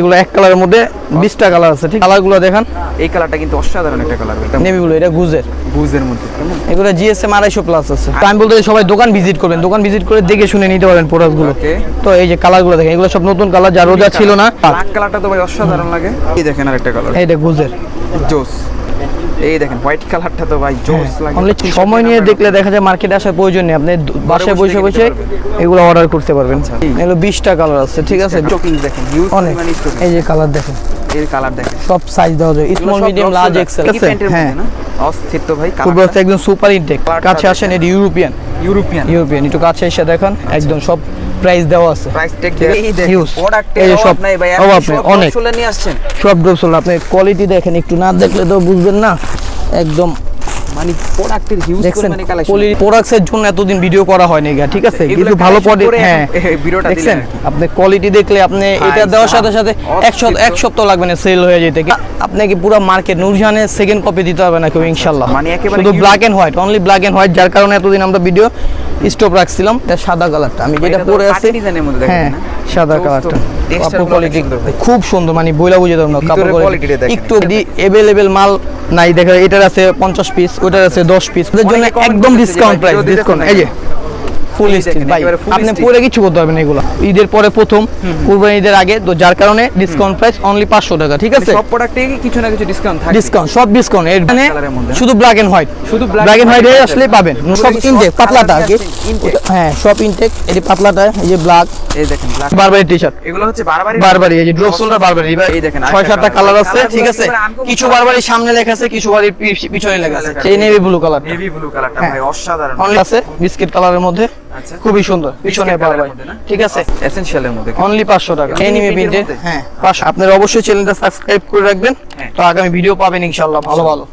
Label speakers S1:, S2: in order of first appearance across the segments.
S1: এগুলো এক কালারের মধ্যে বিশটা কালার আছে ঠিক? কালারগুলো দেখান।
S2: এই কালারটা কিন্তু অসাধারণ একটা কালার এটা
S1: ব্লু এটা গুজের।
S2: গুজের মধ্যে
S1: এগুলো জিএসএম আড়াইশো প্লাস আছে। আমি বলতে সবাই দোকান ভিজিট করবেন। দোকান ভিজিট করে দেখে শুনে নিতে পারেন প্রোডাক্টগুলো. তো এই যে কালারগুলো দেখেন এগুলো সব নতুন কালার যা রোজা ছিল না।
S2: কালারটা তো ভাই অসাধারণ লাগে। এই দেখেন আরেকটা কালার
S1: এটা গুজের।
S2: জোস। এই দেখেন হোয়াইট কালারটা তো ভাই জোস লাগে।
S1: সময় নিয়ে দেখলে দেখা যায় মার্কেটে আসার প্রয়োজন নেই। আপনি বাসায়
S2: বসে
S1: বসে। এগুলো অর্ডার করতে পারবেন।
S2: আচ্ছা।
S1: এগুলো কালার আছে ঠিক আছে?
S2: স্টকিং দেখেন হিউজ
S1: অনেক।
S2: স্টকিং
S1: এই যে কালার দেখেন।
S2: এর কালার দেখেন।
S1: সব সাইজ দেওয়া যায়। স্মল মিডিয়াম লার্জ এক্সেল হ্যাঁ।
S2: অস্থির তো ভাই
S1: একদম সুপার ইনটেক কাছে আসেন এটি ইউরোপিয়ান
S2: ইউরোপিয়ান
S1: ইউরোপিয়ান একটু কাছে এসে দেখান একদম সব প্রাইস দেওয়া আছে।
S2: প্রাইস ট্যাগ এই দেখেন প্রোডাক্টের
S1: এই যে
S2: অভাব
S1: সব-
S2: নাই ভাই আপনি
S1: অনেক।
S2: চলে নিয়ে আসছেন।
S1: সব ড্রপস হলো আপনি কোয়ালিটি দেখেন একটু না দেখলে তো বুঝবেন না। একদম
S2: মানে প্রোডাক্টের হিউজ পরিমাণে কালেকশন
S1: প্রোডাক্টসের জন্য এতদিন ভিডিও করা হয়নি গা ঠিক আছে? কিছু ভালো প্রোডাক্ট হ্যাঁ।
S2: ভিডিওটা
S1: দেখছেন? আপনি কোয়ালিটি দেখলে আপনি এটা দেওয়ার সাথে সাথে এক সপ্তাহ লাগবে না সেল হয়ে যেতে। আপনাকে পুরো মার্কেট নুরজাহানের সেকেন্ড কপি দিতে হবে না কেউ ইনশাল্লাহ
S2: মানে একেবারে
S1: শুধু black and white only black and white যার কারণে এতদিন আমরা ভিডিও স্টপ রাখছিলাম এটা সাদা কালারটা আমি যেটা পরে আছি হ্যাঁ সাদা কালারটা কাপড় কোয়ালিটি। খুব সুন্দর মানে বইলা বুঝে দেবো না কাপড় কোয়ালিটি। একটু এভেলেবেল মাল নাই দেখা এটার আছে পঞ্চাশ পিস ওটার আছে দশ পিস ওদের জন্য একদম ডিসকাউন্ট প্রাইস ডিসকাউন্ট এই যে ফুল স্টিচ ভাই আপনি। পরে কিছু করতে পারবেন এগুলো। ঈদের পরে প্রথম কুরবানি ঈদের আগে তো যার কারণে ডিসকাউন্ট প্রাইস অনলি পাঁচশো টাকা ঠিক আছে?
S2: সব প্রোডাক্টে কিছু না কিছু ডিসকাউন্ট থাকে
S1: ডিসকাউন্ট সব ডিসকাউন্ট এর মানে? শুধু ব্ল্যাক এন্ড হোয়াইট
S2: শুধু
S1: ব্ল্যাক এন্ড হোয়াইট আসলে পাবেন। সব ইনটেক পাতলাটা? হ্যাঁ সব ইনটেক এই পাতলাটা এই যে ব্ল্যাক
S2: এই দেখেন ব্ল্যাক
S1: বারবারি টি শার্ট
S2: এগুলো হচ্ছে বারবারই
S1: বারবারি এই যে ড্রপ শোল্ডার বারবারি
S2: এই দেখেন,
S1: ছয় সাতটা কালার আছে ঠিক আছে। কিছু বারবারি সামনে লেখা আছে কিছু বাড়ির পিছনে লেখা আছে। এই navy blue colour
S2: navy blue কালারটা। ভাই অসাধারণ।
S1: অনলি আছে বিস্কিট কালারের মধ্যে।
S2: আচ্ছা।
S1: খুবই সুন্দর পিছনে বারবারি ঠিক আছে।
S2: এসেনশিয়ালের মধ্যে।
S1: অনলি টাকা। এনিমে
S2: print এর
S1: হ্যাঁ। আপনারা অবশ্যই চ্যানেলটা সাবস্ক্রাইব করে রাখবেন।
S2: হ্যাঁ।
S1: তো আগামী ভিডিও পাবেন ইনশাআল্লাহ। ভালো ভালো।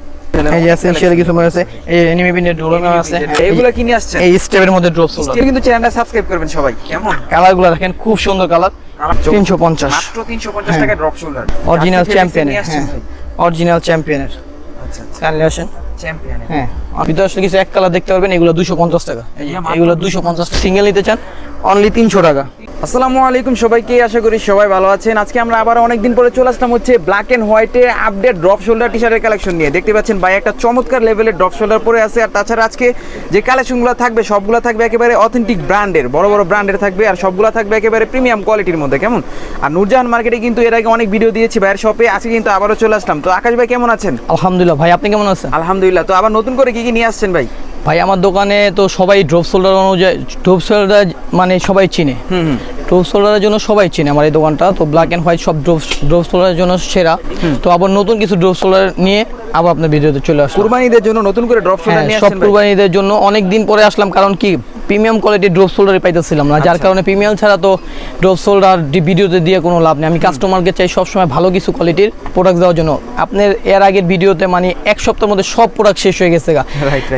S1: এই এসেনশিয়াল কিছু মনে আছে? এই এনিমে প্রিন্টের ডোরোনা আছে।
S2: এগুলো কিনে আসছেন?
S1: এই স্টেপের মধ্যে ড্রপ শোল্ডার
S2: কিন্তু চ্যানেলটা সাবস্ক্রাইব করবেন সবাই। কেমন?
S1: কালারগুলো দেখেন খুব সুন্দর কালার তিনশো পঞ্চাশ।
S2: মাত্র 350
S1: হ্যাঁ।
S2: টাকা ড্রপ শোল্ডার
S1: অরিজিনাল চ্যাম্পিয়নের হ্যাঁ। অরিজিনাল চ্যাম্পিয়নের
S2: আচ্ছা আচ্ছা।
S1: কাইন্ডলি আসেন।
S2: চ্যাম্পিয়ন
S1: হ্যাঁ। ভিতরে আসলে কিছু এক কালার দেখতে পারবেন এগুলো দুশো পঞ্চাশ টাকা। এই এগুলো দুশো পঞ্চাশ। সিঙ্গেল নিতে চান অনলি তিনশো টাকা।
S2: আসসালামু আলাইকুম সবাইকে আশা করি সবাই ভালো আছেন। আজকে আমরা আবার অনেক দিন পরে চলে আসলাম হচ্ছে ব্ল্যাক এন্ড হোয়াইটে আপডেট ড্রপ শোল্ডার টি শার্টের কালেকশন নিয়ে। দেখতে পাচ্ছেন ভাই একটা চমৎকার লেভেলের ড্রপ শোল্ডার পরে আছে আর তাছাড়া আজকে যে কালেকশনগুলো থাকবে সবগুলো থাকবে একেবারে অথেন্টিক ব্র্যান্ডের বড় বড় ব্র্যান্ডের থাকবে আর সবগুলো থাকবে একেবারে প্রিমিয়াম কোয়ালিটির মধ্যে কেমন? আর নূরজাহান মার্কেটে কিন্তু এর আগে অনেক ভিডিও দিয়েছি ভাইয়ের শপে আজকে কিন্তু আবারও চলে আসলাম। তো আকাশ ভাই কেমন আছেন?
S1: আলহামদুলিল্লাহ ভাই আপনি কেমন আছেন?
S2: আলহামদুলিল্লাহ। তো আবার নতুন করে কি কি নিয়ে আসছেন ভাই?
S1: ভাই আমার দোকানে তো সবাই ড্রপ শোল্ডার অনুযায়ী ড্রপ শোল্ডার মানে সবাই চিনে।
S2: হুম
S1: সোলারের জন্য সবাই চেনে আমার এই দোকানটা। তো ব্ল্যাক অ্যান্ড হোয়াইট সব ড্রোভ ড্রোভ সোলারের জন্য সেরা। তো আবার নতুন কিছু ড্রোভ সোলার নিয়ে আবার আপনার ভিডিওতে চলে আসলাম।
S2: কুরবানিদের জন্য নতুন করে ড্রপ শোল্ডার
S1: হ্যাঁ
S2: নিয়ে
S1: সব? কুরবানিদের জন্য অনেক দিন পরে আসলাম। কারণ কি? প্রিমিয়াম কোয়ালিটির ড্রপ শোল্ডারই পাইতেছিলাম না যার
S2: আচ্ছা।
S1: কারণে প্রিমিয়াম ছাড়া তো ড্রপ শোল্ডার ভিডিওতে দিয়ে কোনো লাভ নেই। আমি কাস্টমারকে চাই সবসময় ভালো কিছু কোয়ালিটির প্রোডাক্ট দেওয়ার জন্য। আপনার এর আগের ভিডিওতে মানে এক সপ্তাহের মধ্যে সব প্রোডাক্ট শেষ হয়ে গেছে.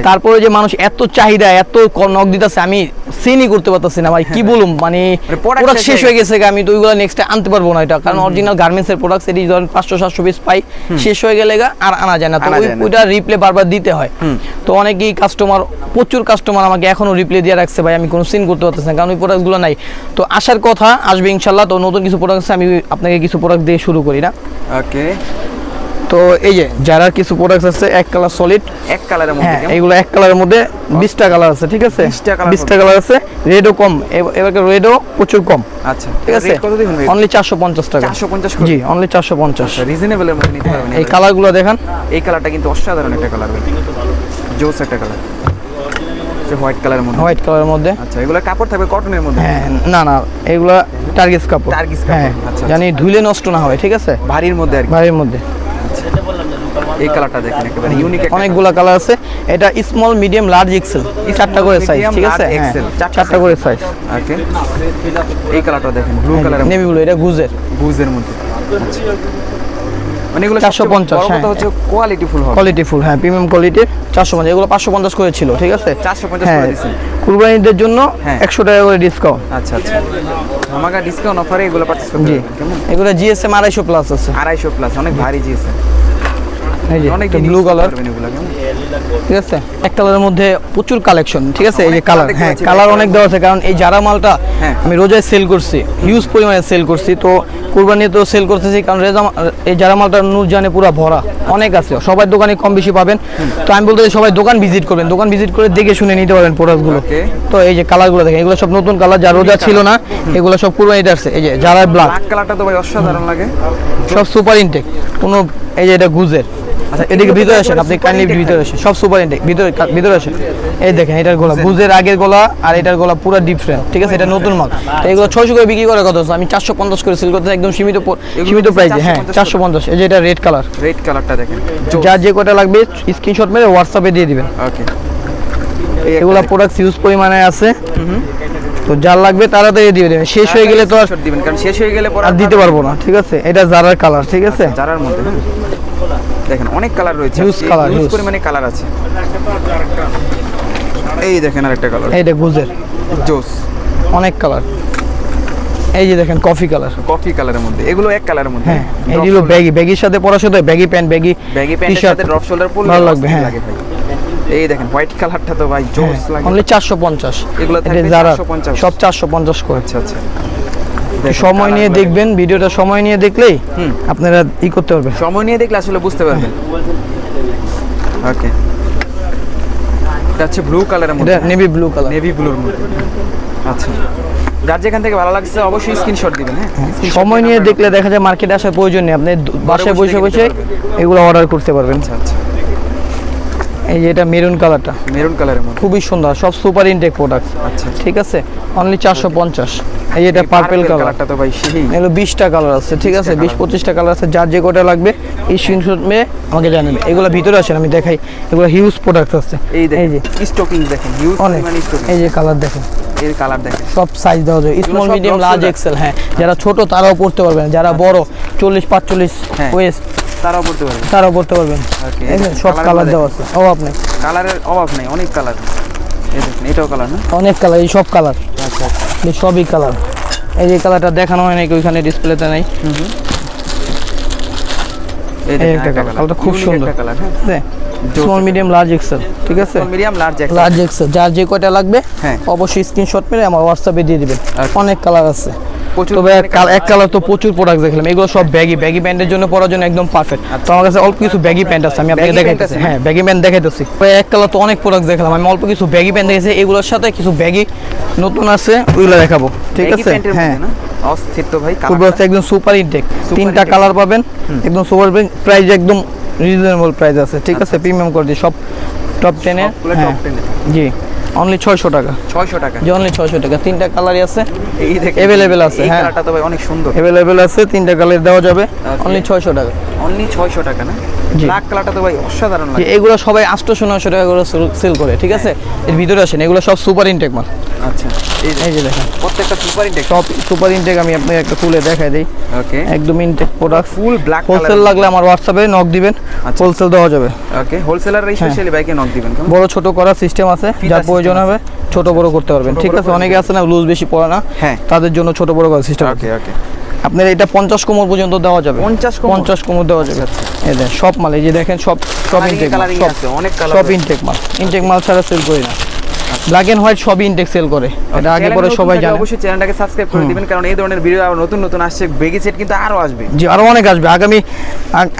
S1: তারপরে যে মানুষ এত চাহিদা এত নক দিতেছে আমি সিনই করতে পারতেছি না ভাই কি বলুম? মানে প্রোডাক্ট
S2: শেষ
S1: শেষ
S2: হয়ে
S1: হয়ে গেছে গা, আমি তো ওইগুলো নেক্সট আনতে পারব না এটা। কারণ অরিজিনাল গার্মেন্টস এর প্রোডাক্ট এটি ধরেন পাঁচশো সাতশো পিস পাই শেষ হয়ে গেলে গা আর আনা যায় না। তো। ওইটা রিপ্লে বারবার দিতে হয়। তো অনেকেই কাস্টমার প্রচুর কাস্টমার আমাকে এখনও রিপ্লে দিয়ে রাখছে ভাই আমি কোনো সিন করতে পারতেছি না কারণ ওই প্রোডাক্টগুলো নাই। তো আসার কথা আসবে ইনশাল্লাহ তো নতুন কিছু প্রোডাক্ট আমি আপনাকে কিছু প্রোডাক্ট দিয়ে শুরু করি না।
S2: ওকে।
S1: তো এই যে যারা কিছু প্রোডাক্ট আছে এক কালার সলিড
S2: এক কালারের মধ্যে
S1: হ্যাঁ? এইগুলো এক কালারের মধ্যে বিশটা কালার আছে ঠিক আছে?
S2: 20টা colour
S1: বিশটা কালার আছে রেডও কম এব- এবার রেডও প্রচুর কম
S2: আচ্ছা
S1: ঠিক আছে?
S2: কত দিবেন ভাই
S1: অনলি চারশো পঞ্চাশ টাকা।
S2: 450 করে?
S1: জি অনলি চারশো পঞ্চাশ।
S2: রিজনেবল এর মধ্যে নিতে পারবেন।
S1: এই। কালারগুলো দেখান।
S2: এই কালারটা কিন্তু অসাধারণ একটা কালার ভাই। জোস একটা কালার হোয়াইট কালারের মধ্যে?
S1: হোয়াইট কালারের মধ্যে।
S2: আচ্ছা এগুলো কাপড় থাকবে কটনের মধ্যে?
S1: হ্যাঁ না না এগুলা টার্গিস কাপড়।
S2: টার্গিস কাপড়,
S1: হ্যাঁ
S2: আচ্ছা, আচ্ছা।
S1: জানি ধুলে নষ্ট না হয় ঠিক আছে?
S2: ভারীর মধ্যে আর
S1: বাড়ির মধ্যে।
S2: এই কালারটা দেখেন একেবারে ইউনিক
S1: অনেকগুলা কালার। আছে। এটা স্মল মিডিয়াম লার্জ এক্সেল চারটা করে সাইজ ঠিক আছে?
S2: large,
S1: হ্যাঁ,
S2: চারটা
S1: করে সাইজ
S2: ওকে এই কালারটা দেখেন ব্লু কালারের
S1: নেভি ব্লু এটা গুজের।
S2: বুজের মধ্যে। আচ্ছা। মানে এগুলো
S1: 450,
S2: সবচেয়ে
S1: হ্যাঁ।
S2: হচ্ছে কোয়ালিটি ফুল হবে।
S1: কোয়ালিটি ফুল হ্যাঁ প্রিমিয়াম কোয়ালিটির চারশো পঞ্চাশ এগুলো পাঁচশো পঞ্চাশ করে ছিল ঠিক আছে?
S2: 450
S1: হ্যাঁ
S2: করে দিছেন।
S1: কুরবানিদের জন্য
S2: হ্যাঁ।
S1: একশো টাকা করে ডিসকাউন্ট
S2: আচ্ছা আচ্ছা। আমাকে ডিসকাউন্ট অফারে এগুলো পারচেজ করতে
S1: জি
S2: কেমন?
S1: এগুলো জিএসএম আড়াইশো প্লাস আছে।
S2: আড়াইশো প্লাস অনেক ভারী জিএসএম
S1: এই যে
S2: অনেক
S1: ব্লু কালার
S2: এগুলো কেমন?
S1: ঠিক আছে? এক কালারের মধ্যে প্রচুর কালেকশন ঠিক আছে? এই যে কালার হ্যাঁ কালার অনেক দেওয়া আছে কারণ এই যারা মালটা
S2: হ্যাঁ।
S1: আমি রোজায় সেল করছি হিউজ পরিমাণে সেল করছি তো কুরবানি তো সেল করতেছি কারণ রেজা এই যারা মালটা নূরজানে পুরো ভরা অনেক আছে সবাই দোকানে কম বেশি পাবেন। তো আমি বলতে সবাই দোকান ভিজিট করবেন দোকান ভিজিট করে দেখে শুনে নিতে পারবেন প্রোডাক্টগুলো তো এই যে কালারগুলো দেখেন এগুলো সব নতুন কালার যা রোজা ছিল না এগুলো সব কুরবানিতে আসছে এই যে যারা ব্ল্যাক
S2: ব্ল্যাক কালারটা তো ভাই অসাধারণ লাগে।
S1: সব সুপার ইনটেক কোনো এই যে এটা গুজের।
S2: আচ্ছা,
S1: এদিকে ভিতরে আসেন আপনি কাইন্ডলি ভিতরে আসেন। সব সুপার ইনটেক ভিতরে ভিতরে আসেন। এই দেখেন এটার গলা গুজের আগের গলা আর এটার গলা পুরো ডিফারেন্ট ঠিক আছে? এটা নতুন মাল। এগুলো ছয়শো করে বিক্রি করে কত আমি চারশো পঞ্চাশ করে সেল করতে একদম সীমিত সীমিত প্রাইসে হ্যাঁ
S2: 450
S1: চারশো পঞ্চাশ। এই যে এটা রেড কালার
S2: রেড কালারটা দেখেন।
S1: যার যে কটা লাগবে স্ক্রিনশট মেরে হোয়াটসঅ্যাপে দিয়ে দিবেন।
S2: ওকে
S1: এগুলো প্রোডাক্ট ইউজ পরিমাণে আছে। তো যার লাগবে তাড়াতাড়ি দিয়ে দেবেন শেষ হয়ে গেলে তো আর
S2: দিবেন কারণ শেষ হয়ে গেলে
S1: আর দিতে পারব না ঠিক আছে? এটা জারার কালার ঠিক আছে?
S2: জারার মধ্যে হ্যাঁ। দেখেন অনেক কালার রয়েছে।
S1: Huge colour,
S2: huge. পরিমাণে কালার আছে। এই দেখেন আরেকটা কালার
S1: এইটা গুজের
S2: জোস।
S1: অনেক কালার এই যে দেখেন কফি কালার
S2: কফি কালারের মধ্যে। এগুলো এক কালারের মধ্যে।
S1: হ্যাঁ এইগুলো ব্যাগি ব্যাগির সাথে পরার সাথে ব্যাগি প্যান্ট ব্যাগি
S2: ব্যাগি প্যান্টের সাথে ড্রপ শোল্ডার পরলে
S1: ভালো লাগবে, হ্যাঁ।
S2: এই দেখেন হোয়াইট কালারটা তো ভাই জোস লাগে।
S1: অনলি চারশো পঞ্চাশ।
S2: এগুলো থাকবে
S1: যারা
S2: 450
S1: সব চারশো পঞ্চাশ করে।
S2: আচ্ছা আচ্ছা।
S1: সময় নিয়ে দেখবেন ভিডিওটা সময় নিয়ে দেখলেই। আপনারা ই করতে পারবেন।
S2: সময় নিয়ে দেখলে আসলে বুঝতে পারবেন। ওকে। এটা হচ্ছে ব্লু কালারের মধ্যে।
S1: নেভি ব্লু কালার
S2: নেভি ব্লুর মধ্যে। আচ্ছা। যার যেখান থেকে ভালো লাগছে অবশ্যই স্ক্রিনশট দিবেন হ্যাঁ?
S1: সময় নিয়ে দেখলে দেখা যায় মার্কেটে আসার প্রয়োজন নেই। আপনি বাসায়
S2: বসে
S1: বসে এগুলো অর্ডার করতে পারবেন।
S2: আচ্ছা আচ্ছা।
S1: এই যে এটা মেরুন কালারটা
S2: মেরুন কালারের মধ্যে।
S1: খুবই সুন্দর সব সুপার ইনটেক প্রোডাক্ট
S2: আচ্ছা।
S1: ঠিক আছে? অনলি চারশো পঞ্চাশ। এই এটা পার্পেল
S2: কালারটা তো ভাই সেই।
S1: এগুলো বিশটা কালার আছে ঠিক আছে? বিশ পঁচিশটা কালার আছে যার যে কটা লাগবে এই স্ক্রিনশট মেয়ে আমাকে জানাবে এগুলো ভিতরে আসেন আমি দেখাই। এগুলো হিউজ প্রোডাক্ট আছে।
S2: এই
S1: এই
S2: দেখেন
S1: যে।
S2: স্টকিং দেখেন হিউজ পরিমাণ স্টকিং
S1: এই যে কালার দেখেন।
S2: এর কালার দেখেন।
S1: সব সাইজ দেওয়া যায়। স্মল মিডিয়াম লার্জ এক্সেল হ্যাঁ। যারা ছোট তারাও পড়তে পারবেন। যারা বড় চল্লিশ পাঁচচল্লিশ
S2: হ্যাঁ।
S1: ওয়েস্ট
S2: তারাও পড়তে পারবেন।
S1: তারাও পড়তে পারবেন। এই সব কালার দেওয়া আছে। অভাব নেই।
S2: কালারের অভাব নেই অনেক কালার এই দেখেন এটাও কালার না?
S1: অনেক কালার এই সব কালার
S2: আচ্ছা
S1: সবই কালার এই যে কালারটা দেখানো হয় নাকি ওইখানে ডিসপ্লেতে নাই। খুব সুন্দর।
S2: হ্যাঁ।
S1: স্মল মিডিয়াম লার্জ এক্সেল ঠিক আছে?
S2: মিডিয়াম লার্জ একটা
S1: লার্জ এক্সেল যার যে কয়টা লাগবে
S2: হ্যাঁ।
S1: অবশ্যই স্ক্রিনশট মেরে আমার হোয়াটসঅ্যাপে দিয়ে দিবেন।
S2: আচ্ছা।
S1: অনেক কালার আছে। তবে কাল- এক কালার তো প্রচুর প্রোডাক্ট দেখলাম। এগুলো সব ব্যাগি ব্যাগি প্যান্টের জন্য পরার জন্য একদম পারফেক্ট তো আমার কাছে অল্প কিছু ব্যাগি প্যান্ট আছে আমি আপনাকে দেখাইতেছি। হ্যাঁ ব্যাগি প্যান্ট দেখাইতেছি। তবে এক কালার তো অনেক প্রোডাক্ট দেখলাম। আমি অল্প কিছু ব্যাগি প্যান্ট দেখেছি এগুলোর সাথে কিছু ব্যাগি নতুন আছে ওইগুলো দেখাবো। ঠিক আছে? হ্যাঁ।
S2: অস্থির তো ভাই কালার
S1: হচ্ছে একদম সুপার ইনটেক তিনটা কালার পাবেন একদম সুপার প্রাইস একদম রিজনেবল প্রাইস আছে। ঠিক আছে? প্রিমিয়াম করে দিই সব টপ টেনে হ্যাঁ
S2: top 10 এ।
S1: জি। অনলি ছয়শো টাকা।
S2: 600 টাকা।
S1: জি অনলি ছয়শো টাকা। তিনটা কালারই আছে।
S2: এই দেখেন
S1: अवेलेबल আছে, হ্যাঁ।
S2: কালারটা তো ভাই অনেক সুন্দর।
S1: অ্যাভেলেবেল আছে তিনটা কালার দেওয়া যাবে। অনলি ছয়শো টাকা।
S2: অনলি 600 টাকা না। ব্ল্যাক কালারটা তো ভাই অসাধারণ লাগে।
S1: এগুলো সবাই আটশো নয়শো টাকা করে সেল করে ঠিক আছে? এর ভিতরে আসেন এগুলো সব সুপার ইনটেক মাল।
S2: আচ্ছা। এই যে
S1: দেখেন।
S2: প্রত্যেকটা সুপার ইনটেক
S1: সব সুপার ইনটেক আমি আপনাকে একটা খুলে দেখাই দিই।
S2: ওকে
S1: একদম intact product
S2: full black
S1: wholesale লাগলে আমার হোয়াটসঅ্যাপে নক দিবেন।
S2: আচ্ছা।
S1: হোলসেল দেওয়া যাবে।
S2: ওকে হোলসেলার স্পেশালি বাইকে নক দিবেন
S1: বড় ছোট করার সিস্টেম আছে। যার প্রয়োজন হবে ছোট বড় করতে পারবেন। ঠিক আছে? অনেকে আছে না লুজ বেশি পড়ে না।
S2: হ্যাঁ।
S1: তাদের জন্য ছোট বড় করার সিস্টেম আছে।
S2: ওকে ওকে
S1: আপনার এটা পঞ্চাশ কোমর পর্যন্ত দেওয়া যাবে।
S2: 50 কোমর?
S1: পঞ্চাশ কোমর দেওয়া যাবে। এই দেখেন সব মাল এই যে দেখেন সব সব ইনটেক
S2: অনেক
S1: সব ইনটেক মাল। ইনটেক মাল ছাড়া সেল করি না। ব্ল্যাক এন্ড হোয়াইট সবই ইনটেক সেল করে। এটা আগে পরে সবাই জানে।
S2: অবশ্যই চ্যানেলটাকে সাবস্ক্রাইব করে দিবেন কারণ এই ধরনের ভিডিও আবার নতুন নতুন আসছে বেগি সেট কিন্তু আরও আসবে।
S1: যে আরও অনেক আসবে। আগামী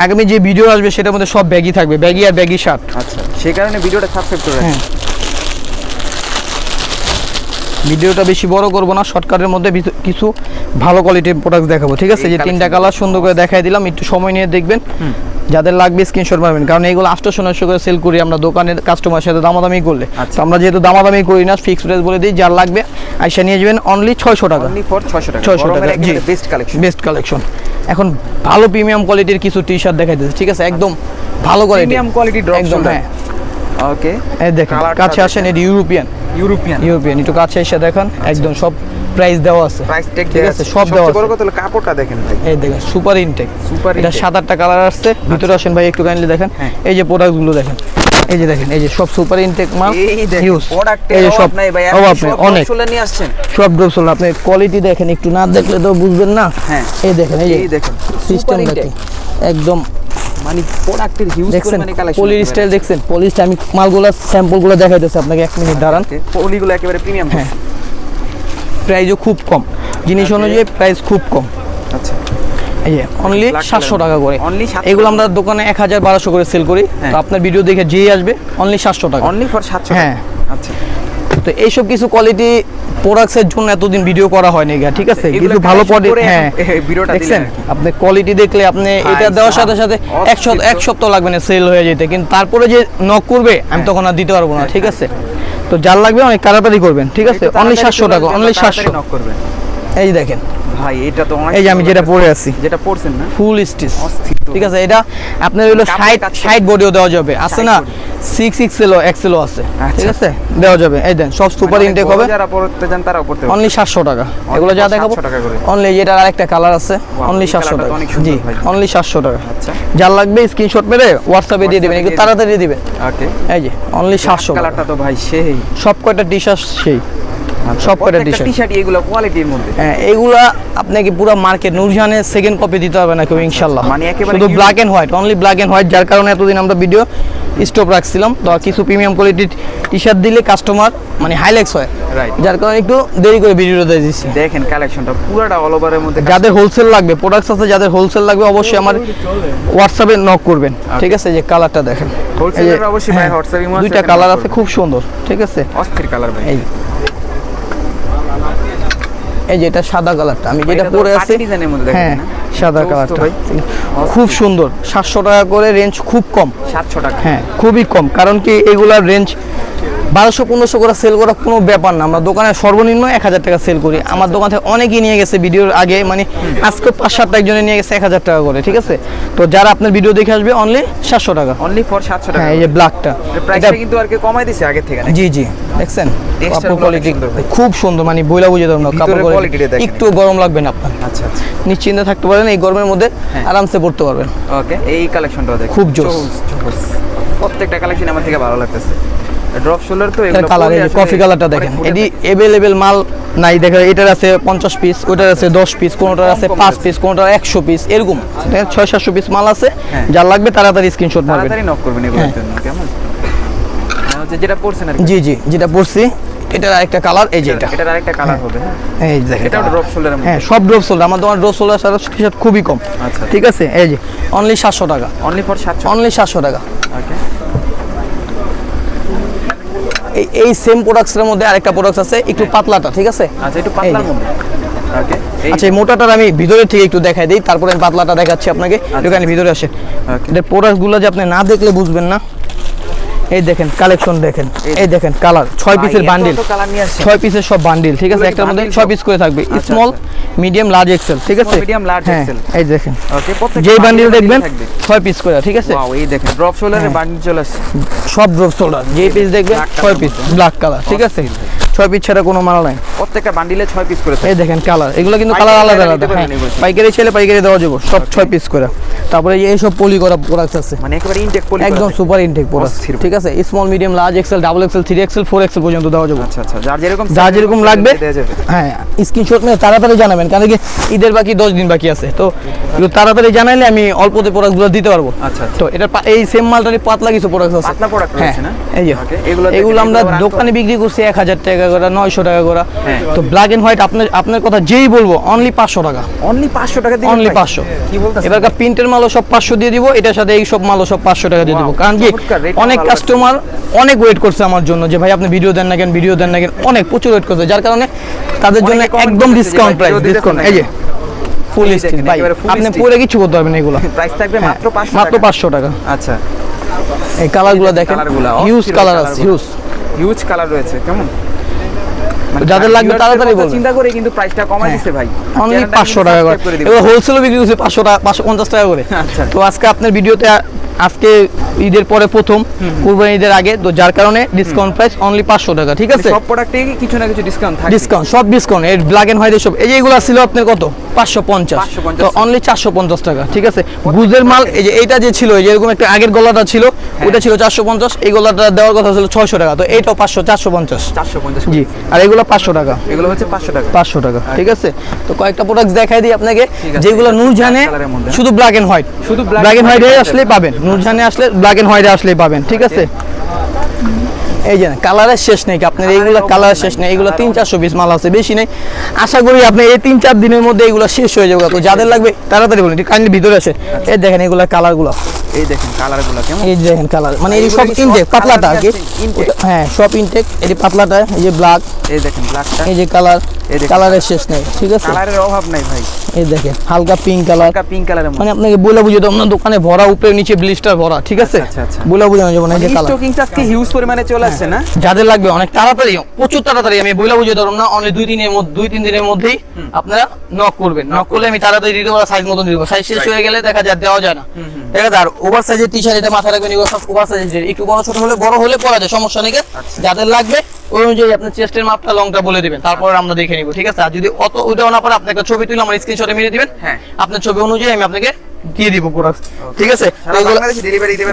S1: আগামী যে ভিডিও আসবে সেটার মধ্যে সব ব্যাগই থাকবে। ব্যাগি আর ব্যাগি শার্ট
S2: আচ্ছা সেই কারণে ভিডিওটা সাবস্ক্রাইব করে রাখবেন
S1: হ্যাঁ। ভিডিওটা বেশি বড় করব না শর্টকাটের মধ্যে কিছু ভালো কোয়ালিটির প্রোডাক্ট দেখাবো ঠিক আছে? যে তিনটা কালার সুন্দর করে দেখাই দিলাম একটু সময় নিয়ে দেখবেন। যাদের লাগবে স্ক্রিনশট মারবেন। কারণ এইগুলো আটশোশো নয়শো করে সেল করি আমরা দোকানের কাস্টমার সাথে দামাদামি করলে।
S2: আচ্ছা।
S1: তো আমরা যেহেতু দামাদামি করি না ফিক্স প্রাইস বলে দিই যার লাগবে আইসা নিয়ে যাবেন অনলি ছয়শো টাকা।
S2: 600 টাকা।
S1: ছয়শো টাকা জি।
S2: বেস্ট কালেকশন
S1: বেস্ট কালেকশন এখন ভালো প্রিমিয়াম কোয়ালিটির কিছু টি শার্ট দেখাই দেখাইতেছে ঠিক আছে? একদম ভালো কোয়ালিটি
S2: প্রিমিয়াম কোয়ালিটি
S1: একদম হ্যাঁ।
S2: ওকে
S1: এই দেখেন কাছে আসেন এটি ইউরোপিয়ান
S2: ইউরোপিয়ান
S1: ইউরোপিয়ান একটু কাছে এসে দেখেন একদম সব প্রাইস দেওয়া আছে।
S2: প্রাইস
S1: ঠিক আছে সব দেওয়া
S2: বড় কথা হলো কাপড়টা দেখেন ভাই।
S1: এই দেখেন সুপার ইনটেক
S2: Super
S1: এটা সাত আটটা কালার আসছে। ভিতরে আসেন ভাই একটু কাইন্ডলি দেখেন।
S2: হ্যাঁ।
S1: এই যে প্রোডাক্টগুলো দেখেন এই যে দেখেন এই যে সব সুপার ইনটেক মাল
S2: এই দেখেন প্রোডাক্টে
S1: এই যে সব
S2: নাই ভাই আপনি
S1: অনেক।
S2: আসলে নিয়ে আসছেন।
S1: সব আপনি কোয়ালিটি দেখেন একটু না দেখলে তো বুঝবেন না।
S2: হ্যাঁ।
S1: এই দেখেন এই
S2: দেখেন
S1: সিস্টেম দেখেন। একদম
S2: মানে প্রোডাক্টের হিউজ
S1: দেখছেন
S2: পরিমাণে কালেকশন
S1: পলির স্টাইল দেখছেন স্টাইল আমি মালগুলো স্যাম্পলগুলো দেখাইতেছি আপনাকে এক মিনিট দাঁড়ান।
S2: পলিগুলো একেবারে প্রিমিয়াম
S1: হ্যাঁ। প্রাইসও খুব কম। জিনিস অনুযায়ী প্রাইস খুব কম।
S2: আচ্ছা।
S1: এই যে অনলি সাতশো টাকা করে। এগুলো আমরা দোকানে এক হাজার বারোশো করে সেল করি।
S2: হ্যাঁ।
S1: তো আপনার ভিডিও দেখে যেই আসবে অনলি সাতশো টাকা।
S2: অনলি ফর 700
S1: হ্যাঁ।
S2: আচ্ছা।
S1: তো এইসব কিছু কোয়ালিটি প্রোডাক্টসের জন্য এতদিন ভিডিও করা হয়নি গা, ঠিক আছে? কিছু ভালো
S2: করে
S1: হ্যাঁ।
S2: ভিডিওটা
S1: দেখছেন? আপনি কোয়ালিটি দেখলে আপনি এটা দেওয়ার সাথে সাথে এক সপ্তাহ এক সপ্তাহ লাগবে না সেল হয়ে যেতে। কিন্তু তারপরে যে নক করবে আমি
S2: হ্যাঁ।
S1: তখন আর দিতে পারব না ঠিক আছে? তো যার লাগবে অনেক তাড়াতাড়ি করবেন ঠিক আছে? অনলি সাতশো টাকা অনলি সাতশো।
S2: করবেন।
S1: এই দেখেন।
S2: ভাই এটা তো
S1: এই যে আমি যেটা পরে আছি।
S2: যেটা পড়ছেন না?
S1: ফুল স্টিচ ঠিক আছে এটা আপনার হলো
S2: কাপড়
S1: সাইড
S2: কাজ করে।
S1: সাইড বডিও দেওয়া যাবে। আছে না?
S2: body।
S1: সিক্স এক্সেলও এক্সেলও আছে। ঠিক
S2: আচ্ছা।
S1: আছে? দেওয়া যাবে। এই দেন সব সুপার
S2: মানে
S1: ইনটেক হবে।
S2: যারা পড়তে যান তারাও পড়তে
S1: অনলি সাতশো টাকা। এগুলো যা
S2: 700
S1: দেখাবো অনলি যেটার আরেকটা কালার আছে অনলি
S2: এই
S1: সাতশো
S2: colourটা তো
S1: টাকা। জি অনলি সাতশো টাকা।
S2: আচ্ছা।
S1: যার লাগবে স্ক্রিনশট মেরে হোয়াটসঅ্যাপে দিয়ে দিবেন। একটু তাড়াতাড়ি দিবেন।
S2: ওকে
S1: এই যে অনলি সাতশো টাকা।
S2: কালারটা তো ভাই সেই।
S1: সব কয়টা শার্ট সেই। সব কয়টা টি শার্ট
S2: টি-শার্ট এগুলো কোয়ালিটির মধ্যে।
S1: হ্যাঁ, এইগুলা আপনাকে পুরো মার্কেট নুরজাহানের সেকেন্ড কপি দিতে হবে না কেউ ইনশাল্লাহ
S2: মানে একেবারে
S1: শুধু black and white only black and white যার কারণে এতদিন আমরা ভিডিও স্টপ রাখছিলাম। তো কিছু প্রিমিয়াম কোয়ালিটির টি শার্ট দিলে কাস্টমার মানে হাইলাইটস হয়।
S2: Right.
S1: যার কারণে একটু দেরি করে ভিডিওটা দিয়ে দিচ্ছি
S2: দেখেন কালেকশনটা পুরোটা অল ওভারের মধ্যে
S1: যাদের হোলসেল লাগবে প্রোডাক্টস আছে যাদের হোলসেল লাগবে অবশ্যই আমার হোয়াটসঅ্যাপে নক করবেন। ঠিক আছে যে কালারটা দেখেন।
S2: এর অবশ্যই ভাই
S1: হ্যাঁ,
S2: আছে,
S1: দুইটা কালার আছে খুব সুন্দর। ঠিক আছে?
S2: অস্থির কালার ভাই।
S1: এই এই যে এটা সাদা কালারটা আমি যেটা পরে আছি
S2: design মধ্যে দেখেন,
S1: হ্যাঁ? সাদা কালারটা। খুব সুন্দর সাতশো টাকা করে রেঞ্জ খুব কম।
S2: সাতশো টাকা।
S1: হ্যাঁ খুবই কম কারণ কি এগুলার রেঞ্জ বারোশো পনেরোশো করে সেল করা কোনো ব্যাপার না। আমরা দোকানে সর্বনিম্ন এক হাজার টাকা সেল করি। আমার দোকান থেকে অনেকেই নিয়ে গেছে ভিডিওর আগে মানে আজকে পাঁচ সাতটা একজনে নিয়ে গেছে এক হাজার টাকা করে ঠিক আছে? তো যারা আপনার ভিডিও দেখে আসবে অনলি সাতশো টাকা।
S2: অনলি ফর সাতশো টাকা
S1: হ্যাঁ এই যে ব্ল্যাকটা এটা
S2: কিন্তু আর কি কমাই দিছে আগের থেকে
S1: জি জি। দেখছেন? কাপড় কোয়ালিটি। খুব সুন্দর মানে বইলা বুঝে দেবো না
S2: ভিতরের
S1: কাপড় কোয়ালিটি একটু গরম লাগবে না আপনার।
S2: আচ্ছা আচ্ছা।
S1: নিশ্চিন্তে থাকতে পারেন এই গরমের মধ্যে
S2: হ্যাঁ।
S1: আরামসে পড়তে পারবেন।
S2: ওকে এই কালেকশনটাও দেখেন।
S1: খুব। জোস।
S2: প্রত্যেকটা কালেকশন আমার থেকে ভালো লাগতেছে। ড্রপ শোল্ডার তো এগুলো
S1: কালার এই কফি কালারটা দেখেন। এটি
S2: থাকে।
S1: মাল নাই দেখেন এটার আছে পঞ্চাশ পিস ওটার আছে দশ পিস কোনোটার আছে
S2: কম
S1: পাঁচ
S2: আছে।
S1: পিস কোনোটার একশো পিস এরকম। দেখেন ছয় সাতশো পিস মাল আছে।
S2: হ্যাঁ।
S1: যার লাগবে তাড়াতাড়ি স্ক্রিনশট মারবেন।
S2: তাড়াতাড়ি নক করবেন এগুলোর
S1: হ্যাঁ।
S2: জন্য কেমন? মানে যেটা পড়ছেন আর
S1: জি জি যেটা পড়ছি এটার আরেকটা কালার এই যে এটা।
S2: এটার আরেকটা কালার হবে হ্যাঁ।
S1: এই দেখেন
S2: এটাও ড্রপ
S1: হ্যাঁ সব ড্রপ আমার তোমার ড্রপ সারা টি শার্ট খুবই কম।
S2: আচ্ছা।
S1: ঠিক আছে? এই যে অনলি সাতশো টাকা।
S2: অনলি ফর সাতশো
S1: অনলি সাতশো টাকা
S2: ওকে
S1: এই সেম প্রোডাক্টসের মধ্যে আরেকটা প্রোডাক্ট আছে একটু পাতলাটা ঠিক আছে?
S2: আচ্ছা একটু পাতলার মধ্যে। ওকে
S1: আচ্ছা এই মোটাটার আমি ভিতরে থেকে একটু দেখাই দিই তারপরে আমি পাতলাটা দেখাচ্ছি আপনাকে। দোকানে ভিতরে আসেন।
S2: ওকে
S1: এটার প্রোডাক্টগুলো যে আপনি না দেখলে বুঝবেন না। এই দেখেন কালেকশন দেখেন। এই দেখেন। কালার ছয় পিসের বান্ডিল। ছয় পিসের সব বান্ডিল ঠিক আছে? একটার মধ্যে ছয় পিস করে থাকবে। স্মল। মিডিয়াম লার্জ এক্সেল ঠিক আছে? হ্যাঁ এই দেখেন। যে বান্ডিল দেখবেন ছয় পিস করে ঠিক আছে?
S2: এই দেখেন ড্রপ শোল্ডারের। বান্ডিল চলে আসছে।
S1: সব ড্রপ শোল্ডার যে পিস দেখবেন ছয় পিস ব্ল্যাক কালার ঠিক আছে? ছয় পিস ছাড়া কোনো মাল নাই।
S2: প্রত্যেকটা বান্ডিলে ছয় পিস করে
S1: এই দেখেন কালার এগুলো কিন্তু কালার আলাদা আলাদা হ্যাঁ। পাইকারি ছেলে পাইকারি দেওয়া যাব সব ছয় পিস করে। তারপরে এই সব পলি করা প্রোডাক্ট আছে।
S2: মানে একেবারে ইনটেক পলি
S1: একদম সুপার ইনটেক প্রোডাক্ট ঠিক আছে? Small medium large XL double XL three XL four XL পর্যন্ত দেওয়া যাবে।
S2: আচ্ছা আচ্ছা। যার যেরকম
S1: যা যেরকম লাগবে হ্যাঁ স্ক্রিনশট নিয়ে তাড়াতাড়ি জানাবেন কারণ কি ঈদের বাকি দশ দিন বাকি আছে। তো তাড়াতাড়ি জানাইলে আমি অল্পতে প্রোডাক্টগুলো দিতে পারব।
S2: আচ্ছা, আচ্ছা।
S1: তো এটা এই সেম মালটারই পাতলা কিছু প্রোডাক্ট আছে।
S2: পাতলা product
S1: হ্যাঁ
S2: রয়েছে না?
S1: এই যে।
S2: এগুলো
S1: এগুলো আমরা দোকানে বিক্রি করছি এক হাজার টাকা করে নয়শো টাকা করে।
S2: হ্যাঁ।
S1: তো ব্ল্যাক এন্ড হোয়াইট আপনার আপনার কথা যেই বলব অনলি পাঁচশো টাকা।
S2: অনলি 500 টাকা দিবেন
S1: অনলি পাঁচশো।
S2: কি বলতেছেন?
S1: এবারকার প্রিন্টের মালও সব পাঁচশো দিয়ে দিব এটার সাথে এই সব মালও সব পাঁচশো টাকা দিয়ে দিব। কারণ কি অনেক কাস্টমার অনেক ওয়েট করছে আমার জন্য যে ভাই আপনি ভিডিও দেন না কেন? ভিডিও দেন না কেন? অনেক প্রচুর ওয়েট করছে যার কারণে তাদের জন্য একদম ডিসকাউন্ট প্রাইস ডিসকাউন্ট এই যে? ফুল স্টিচ ভাই আপনি। পুরো কিছু করতে পারবেন এগুলো?
S2: প্রাইস থাকবে মাত্র 500
S1: মাত্র
S2: টাকা।
S1: পাঁচশো টাকা।
S2: আচ্ছা।
S1: এই কালারগুলো দেখেন হিউজ কালার আছে হিউজ
S2: হিউজ কালার রয়েছে কেমন? মানে
S1: যাদের লাগবে তাড়াতাড়ি বলবেন।
S2: চিন্তা করে কিন্তু প্রাইসটা কমাই দিতে ভাই
S1: অনলি
S2: চ্যানেলটা
S1: পাঁচশো
S2: কিন্তু
S1: টাকা করে। এবার হোলসেলও বিক্রি করছে পাঁচশো টাকা পাঁচশো পঞ্চাশ টাকা করে
S2: আচ্ছা।
S1: তো আজকে আপনার ভিডিওতে আজকে ঈদের পরে প্রথম কুরবানি ঈদের আগে তো যার কারণে ডিসকাউন্ট প্রাইস অনলি পাঁচশো টাকা ঠিক আছে?
S2: সব প্রোডাক্টে কিছু না কিছু ডিসকাউন্ট থাকে।
S1: ডিসকাউন্ট সব ডিসকাউন্ট এর ব্ল্যাক এন্ড হোয়াইট সব এই যে এগুলো ছিল আপনার কত? পাঁচশো পঞ্চাশ।
S2: 550
S1: তো অনলি চারশো পঞ্চাশ টাকা ঠিক আছে? গুজের মাল এই যে এইটা যে ছিল এরকম একটা আগের গলাটা ছিল
S2: হ্যাঁ।
S1: ওটা ছিল চারশো পঞ্চাশ এই গলাটা দেওয়ার কথা ছিল ছয়শো টাকা তো এইটাও পাঁচশো চারশো পঞ্চাশ।
S2: চারশো পঞ্চাশ
S1: জি আর এগুলো পাঁচশো টাকা।
S2: এগুলো হচ্ছে পাঁচশো টাকা।
S1: পাঁচশো টাকা ঠিক আছে? তো কয়েকটা প্রোডাক্ট দেখাই দিই আপনাকে। যেগুলো
S2: মধ্যে।
S1: শুধু ব্ল্যাক এন্ড হোয়াইট
S2: শুধু
S1: ব্ল্যাক এন্ড হোয়াইট
S2: white
S1: পাবেন। নূরজাহানে আসলে ব্ল্যাক এন্ড হোয়াইটে আসলেই পাবেন, ঠিক আছে? এই যে কালারের শেষ নেই আপনার? এইগুলো
S2: কালারের
S1: কালার শেষ নেই এগুলো তিন চারশো পিস মাল আছে, বেশি নেই। আশা করি আপনি এই তিন চার দিনের মধ্যে এইগুলো শেষ হয়ে যাবে। তো যাদের লাগবে, তাড়াতাড়ি বলুন কাইন্ডলি ভিতরে আসে এই দেখেন এগুলো কালারগুলো
S2: এই দেখেন কালারগুলো কেমন?
S1: এই দেখেন কালার মানে এই সব ইনটেক পাতলাটা আর কি হ্যাঁ সব ইনটেক এই যে পাতলাটা এই যে ব্ল্যাক
S2: এই দেখেন ব্ল্যাকটা
S1: এই যে কালার
S2: এই
S1: কালারের শেষ নেই ঠিক আছে?
S2: কালারের অভাব নাই ভাই।
S1: এই দেখেন হালকা পিঙ্ক কালার।
S2: হালকা পিঙ্ক কালারের
S1: মানে আপনাকে বলে বুঝে তো আপনার দোকানে ভরা উপরে নিচে ব্লিস্টার ভরা ঠিক আছে?
S2: আচ্ছা, আচ্ছা।
S1: বলে বুঝানো যাবে না এই যে কালার।
S2: স্টকিং আজকে হিউজ পরিমাণে চলে আসছে না?
S1: যাদের লাগবে অনেক তাড়াতাড়ি প্রচুর তাড়াতাড়ি আমি বলে বুঝে ধরুন না অনলি দুই দিনের মধ্যে দুই তিন দিনের মধ্যেই আপনারা নক করবেন। নক করলে আমি তাড়াতাড়ি দিতে পারব সাইজ মতন দিব সাইজ শেষ হয়ে গেলে দেখা যায় দেওয়া যায় না। ঠিক আছে? আর ওভার সাইজের টি শার্ট এটা মাথায় রাখবেন এগুলো সব ওভার সাইজের একটু বড় ছোট হলে বড় হলে পরা যায় সমস্যা নেই
S2: আচ্ছা।
S1: যাদের লাগবে ওই অনুযায়ী আপনার চেস্টের মাপটা লংটা বলে দিবেন তারপর আমরা দেখে নিব ঠিক আছে? আর যদি অত ওইটাও না পারে আপনি একটা ছবি তুলে আমার স্ক্রিনশটে মেরে দিবেন।
S2: হ্যাঁ।
S1: আপনার ছবি অনুযায়ী আমি আপনাকে দিয়ে দিব পুরো। ঠিক আছে?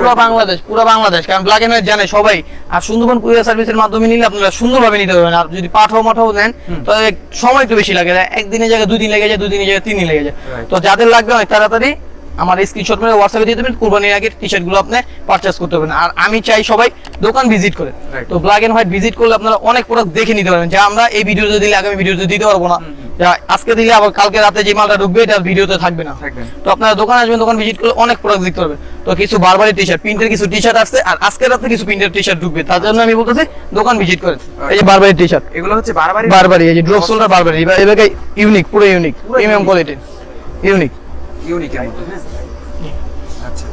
S1: পুরো বাংলাদেশ পুরো বাংলাদেশ কারণ ব্ল্যাক এন্ড হোয়াইট জানে সবাই। আর সুন্দরবন কুরিয়ার সার্ভিসের মাধ্যমে নিলে আপনারা সুন্দরভাবে নিতে পারবেন। আর যদি পাঠাও মাঠাও নেন তাহলে সময় একটু বেশি লাগে। একদিনের জায়গায় দুই দিন লেগে যায় দুই দিনের জায়গায় তিন দিন লেগে যায়। তো যাদের লাগবে অনেক তাড়াতাড়ি আমার স্ক্রিনশট মেরে হোয়াটসঅ্যাপে দিয়ে দেবেন কুরবানির আগে টি শার্টগুলো আপনি পারচেস করতে পারবেন। আর আমি চাই সবাই দোকান ভিজিট করে। তো ব্ল্যাক এন্ড হোয়াইট ভিজিট করলে আপনারা অনেক প্রোডাক্ট দেখে নিতে পারবেন। যা আমরা এই ভিডিওতে দিলে আগামী ভিডিওতে দিতে পারব না। যা আজকে দিলে আবার কালকে রাতে যে মালটা ঢুকবে এটা ভিডিওতে থাকবে না। তো আপনারা দোকান আসবেন দোকান ভিজিট করলে অনেক প্রোডাক্ট দেখতে পারবেন। তো কিছু বারবারি টি শার্ট প্রিন্টের কিছু টি শার্ট আসছে আর আজকে রাতে কিছু প্রিন্টের টি শার্ট ঢুকবে। তার জন্য আমি বলতেছি দোকান ভিজিট করেন এই যে বারবারি টি শার্ট
S2: এগুলো হচ্ছে বারবারই
S1: বারবারি এই যে ড্রপ শোল্ডার বারবারি এবারে ইউনিক পুরো ইউনিক প্রিমিয়াম কোয়ালিটি ইউনিক
S2: মধ্যে হ্যাঁ? আচ্ছা।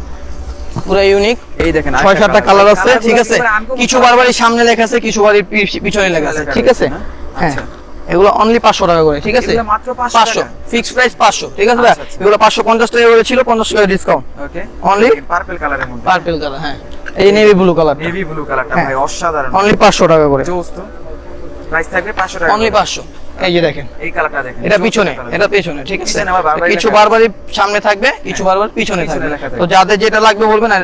S1: পুরো ইউনিক
S2: এই দেখেন
S1: ছয় সাতটা কালার আছে। ঠিক আছে। কিছু বারবারই সামনে লেখা আছে কিছু বাড়ির পিছনে লেখা আছে ঠিক আছে? হ্যাঁ।
S2: আচ্ছা।
S1: এগুলো অনলি পাঁচশো টাকা করে ঠিক আছে?
S2: এগুলো মাত্র 500
S1: পাঁচশো।
S2: টাকা?
S1: ফিক্সড প্রাইস পাঁচশো ঠিক আছে ভাই?
S2: আচ্ছা, আচ্ছা।
S1: এগুলো পাঁচশো পঞ্চাশ টাকা করে ছিল পঞ্চাশ টাকা ডিসকাউন্ট
S2: ওকে
S1: Only?
S2: পার্পল কালারের মধ্যে।
S1: পার্পল কালার হ্যাঁ। এই navy blue colour
S2: navy blue কালারটা
S1: হ্যাঁ।
S2: ভাই অসাধারণ।
S1: অনলি পাঁচশো টাকা করে।
S2: প্রাইস থাকবে 500 টাকা
S1: অনলি পাঁচশো। এই যে দেখেন।
S2: এই কালারটা দেখেন।
S1: এটা পিছনে এটা পেছনে ঠিক আছে? কিছু বারবারই সামনে থাকবে কিছু বারবার পিছনে থাকবে। তো যাদের যেটা লাগবে বলবেন আর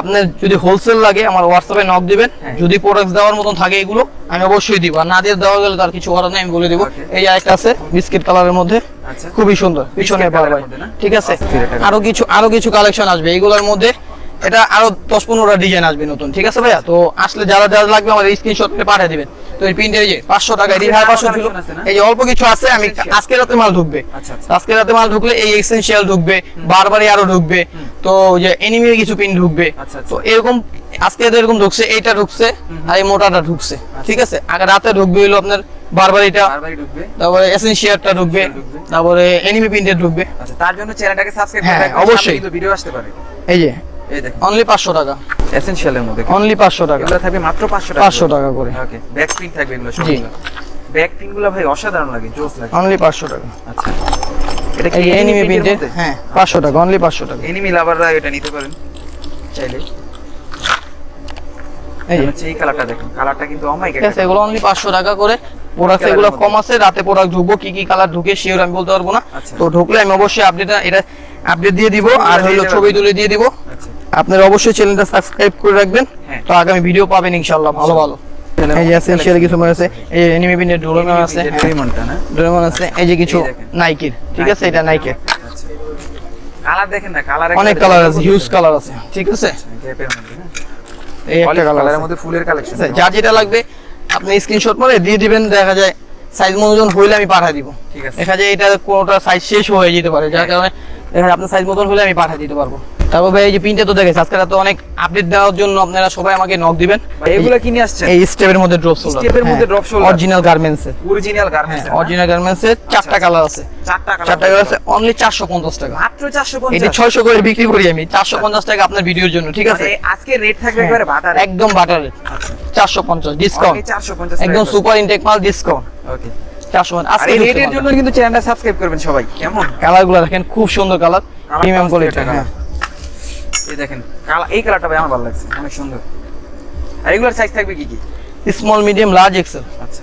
S1: আপনার যদি হোলসেল লাগে আমার হোয়াটসঅ্যাপে নক দিবেন।
S2: হ্যাঁ।
S1: যদি প্রোডাক্ট দেওয়ার মতন থাকে এগুলো আমি অবশ্যই দিব। আর না দিয়ে দেওয়া গেলে তার কিছু করার নেই আমি বলে দিব. এই আরেকটা আছে বিস্কিট কালারের মধ্যে।
S2: আচ্ছা।
S1: খুবই সুন্দর পিছনে বারবার। ঠিক আছে? আরও কিছু আরও কিছু কালেকশন আসবে। এইগুলোর মধ্যে এটা আরও দশ পনেরোটা ডিজাইন আসবে নতুন। ঠিক আছে ভাইয়া? তো আসলে যারা যারা লাগবে আমার স্ক্রিনশট করে পাঠিয়ে দিবেন। তো এই প্রিন্টের যে পাঁচশো টাকা
S2: আজকে
S1: রিহার
S2: আরও
S1: পাঁচশো ছিল? এই অল্প কিছু আছে আমি আজকে রাতে মাল ঢুকবে।
S2: আচ্ছা, আচ্ছা।
S1: আজকে রাতে মাল ঢুকলে এই এসেনশিয়াল ঢুকবে বারবারই আরও ঢুকবে। তো যে এনিমির কিছু পিন ঢুকবে।
S2: আচ্ছা, আচ্ছা।
S1: তো এরকম আজকে তো এরকম ঢুকছে এইটা ঢুকছে আর এই মোটাটা ঢুকছে ঠিক আছে? আগে রাতে ঢুকবে হলো আপনার
S2: বারবারই ঢুকবে।
S1: তারপরে এসেনশিয়ালটা ঢুকবে। তারপরে এনিমি প্রিন্টের ঢুকবে।
S2: আচ্ছা তার জন্য চ্যানেলটাকে সাবস্ক্রাইব
S1: হ্যাঁ,
S2: করে
S1: অবশ্যই।
S2: ভিডিও আসতে পারে।
S1: এই যে
S2: এই দেখেন।
S1: অনলি পাঁচশো টাকা।
S2: এসেনশিয়ালের মধ্যে।
S1: অনলি পাঁচশো টাকা।
S2: এগুলো থাকবে মাত্র 500 টাকা
S1: পাঁচশো টাকা করে।
S2: ওকে ব্যাক প্রিন্ট থাকবে এগুলো। সবগুলো। ব্যাক ভাই অসাধারণ লাগে জোস লাগে।
S1: অনলি পাঁচশো টাকা।
S2: আচ্ছা। এটা
S1: এই এনিমি হ্যাঁ পাঁচশো টাকা অনলি পাঁচশো টাকা।
S2: এনিমি লাভাররা এটা নিতে পারেন। চাইলে।
S1: এই
S2: হচ্ছে এই কালারটা দেখুন। কালারটা কিন্তু oh অমাইক
S1: এগুলো অনলি পাঁচশো টাকা করে। প্রোডাক্ট এগুলো কম আছে রাতে প্রোডাক্ট ঢুকবো কি কি কালার ঢুকে শিওর আমি বলতে পারব না।
S2: আচ্ছা।
S1: তো ঢুকলে আমি অবশ্যই আপডেট এটা আপডেট দিয়ে দিব আর হলো ছবি তুলে দিয়ে দিব। আপনারা অবশ্যই চ্যানেলটা সাবস্ক্রাইব করে রাখবেন।
S2: হ্যাঁ।
S1: তো আগামী ভিডিও পাবেন ইনশাআল্লাহ ভালো ভালো। এই যে এসেনশিয়াল কিছু মনে আছে? এই যে এনিমি পিনের ডোরেমন আছে হ্যাঁ, ডোরেমন আছে এই যে কিছু নাইকির ঠিক আছে এটা নাইকের
S2: আচ্ছা। কালার দেখেন না কালার
S1: অনেক কালার আছে হিউজ কালার আছে ঠিক আছে?
S2: হ্যাঁ।
S1: এই একটা
S2: কালারের মধ্যে ফুলের কালেকশন
S1: আছে, যার যেটা লাগবে আপনি স্ক্রিনশট মারে দিয়ে দিবেন দেখা যায় সাইজ মতন হইলে আমি পাঠিয়ে দিব।
S2: ঠিক আছে।
S1: দেখা যায় এটা কোনোটা সাইজ শেষ হয়ে যেতে পারে যার কারণে দেখা যায় আপনার সাইজ মতন হলে আমি পাঠিয়ে দিতে পারব। তারপর ভাই এই যে প্রিন্টে তো দেখেছি আজকে রাতে অনেক আপডেট দেওয়ার জন্য আপনারা সবাই আমাকে নক দিবেন।
S2: এগুলো কি নিয়ে আসছেন?
S1: এই স্টেপের মধ্যে ড্রপ শোল্ডার
S2: এর মধ্যে shoulder?
S1: Original garments
S2: original garments
S1: হ্যাঁ অরিজিনাল গার্মেন্টস এর চারটা কালার আছে।
S2: চারটা কালার
S1: চারটা কালার আছে। অনলি চারশো পঞ্চাশ টাকা।
S2: মাত্র 450
S1: এটা ছয়শো করে বিক্রি করি আমি চারশো পঞ্চাশ টাকা আপনার ভিডিওর জন্য ঠিক আছে?
S2: মানে আজকে রেট থাকবে একেবারে বাটার
S1: একদম চারশো পঞ্চাশ ডিসকাউন্ট
S2: 450
S1: একদম সুপার ইনটেক মাল ডিসকাউন্ট
S2: ওকে
S1: আজকে
S2: রেটের জন্য কিন্তু চ্যানেলটা সাবস্ক্রাইব করবেন সবাই। কেমন?
S1: কালারগুলো দেখেন খুব সুন্দর কালার প্রিমিয়াম কোয়ালিটি হ্যাঁ।
S2: এই দেখেন এই কালারটা ভাই আমার ভালো লাগছে অনেক সুন্দর। আর এগুলোর সাইজ থাকবে কি কি?
S1: স্মল মিডিয়াম লার্জ এক্সেল
S2: আচ্ছা।